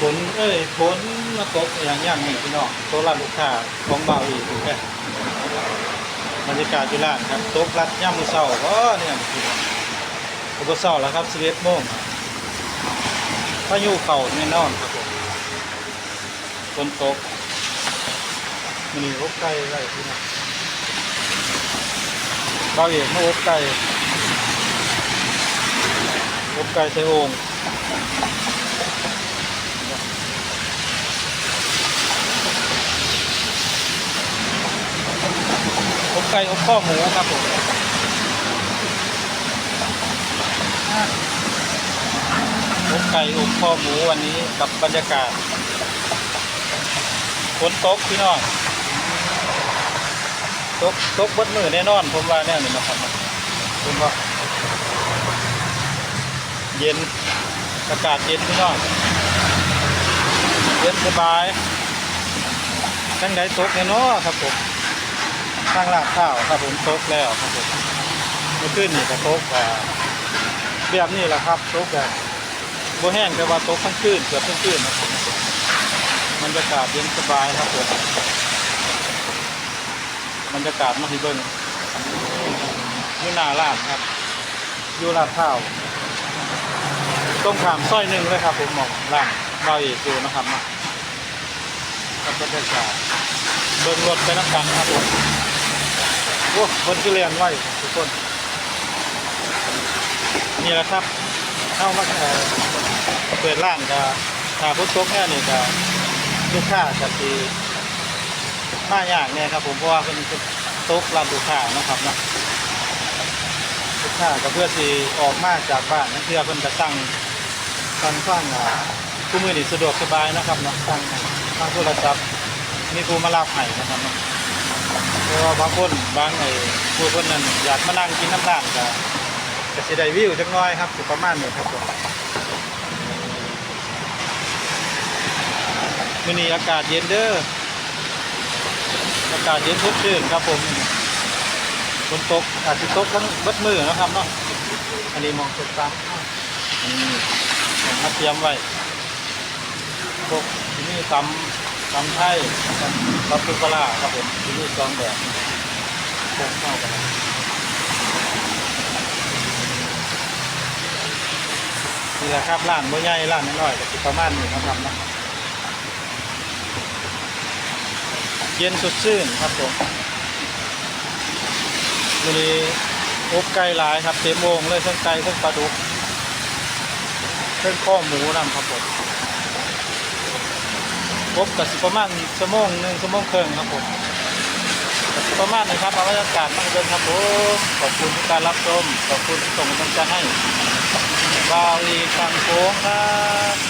ฝนเอ้ยฝนมาตกอย่างย่างนี้พี่น้องตัวร้านลูกค้าของเบาอีกถูกไหมบรรยากาศที่ร้านครับตกรัดย่ำมือเศร้าก็เนี่ยพี่น้องอุปสรรคแล้วครับ11โมงพายุเข่าแน่นอนครับผมฝนตกมันนี่อบไก่ไรพี่น้องเบาเอกมาอบไก่อบไก่ใส่โอ่ง ไก่อบข้อหมูครับผมอบไก่อบข้อหมูวันนี้กับบรรยากาศฝนตกพี่น้องตกตกบดมือแน่นอน ผมว่าแน่นี่นะครับผมว่าเย็นอากาศเย็นพี่น้องเย็นสบายทั้งใดตกแน่นอนครับผม ทางลาดข้าวครับผมตกแล้วครับผมเมื่อคืนนี่ก็ตกแบบนี้แหละครับตกแบบโบแห้งแต่ว่าตกทั้งคืนเกือบทั้งคืนนะครับบรรยากาศเย็นสบายครับผมบรรยากาศมาที่เบิ้งอยู่นาลาดครับยูลาดข้าวตรงขามซอยหนึ่งเลยครับผมมองร้านเบาเอกอยู่นะครับมากับบรรยากาศเบิ้งรถไปน้ำกันครับผม โอ้คนคือเรียนไว้ทุกคน นี่แหละครับเข้ามาเอ่เปิดร้านกับถ้าพุทธกเนี่ยนี่ก็ลูกค้ากับที่มายากเนี่ยครับ ผมเพราะว่าเป็นโต๊ะร้านลูกค้านะครับนะลูกค้าก็เพื่อที่ออกมาจากบ้านนั่นเพื่อเพิ่นจะตั้งตั้งฟังอ่าผู้มือนี่สะดวกสบายนะครับนะตั้งทางโทรศัพท์มีผู้มารับให้นะครับนะ เพราะว่าบางคนบางไอ้ผู้คนนั้นอยากมานั่งกินน้ำร้านก็ก็สิได้วิวจักหน้อยครับสิประมาณนี้ครับผมมื้อนี้อากาศเย็นเด้ออากาศเย็นทุกชื่นครับผมฝนตกอาจจะตกทั้งเบัดมือนะครับเนาะอันนี้มองตกตามอืมผมาเตรียมไว้พวกที่นี่ตำ ตำไทยตำตำปูปลาครับผมที่นี่สองแบบโคงเข้ากันนี่แหละครับร้านบ่ใหญ่ร้านน้อยๆก็สิประมาณนี้นะครับนะเย็นสดชื่นครับผมวันนี้อบไก่หลายครับเต็มโอ่งเลยทั้งไก่ทั้งปลาดุกทั้งข้อหมูนำครับผม ครบกับสิประมาณชั่วโมงหนึ่งชั่วโมงครึ่งครับผมก็สิประมาณนะครับเอาบรรยากาศมาเดินครับผมขอบคุณทุกการรับชมขอบคุณที่ส่งกำลังใจให้บาวอีฟังโค้งครับ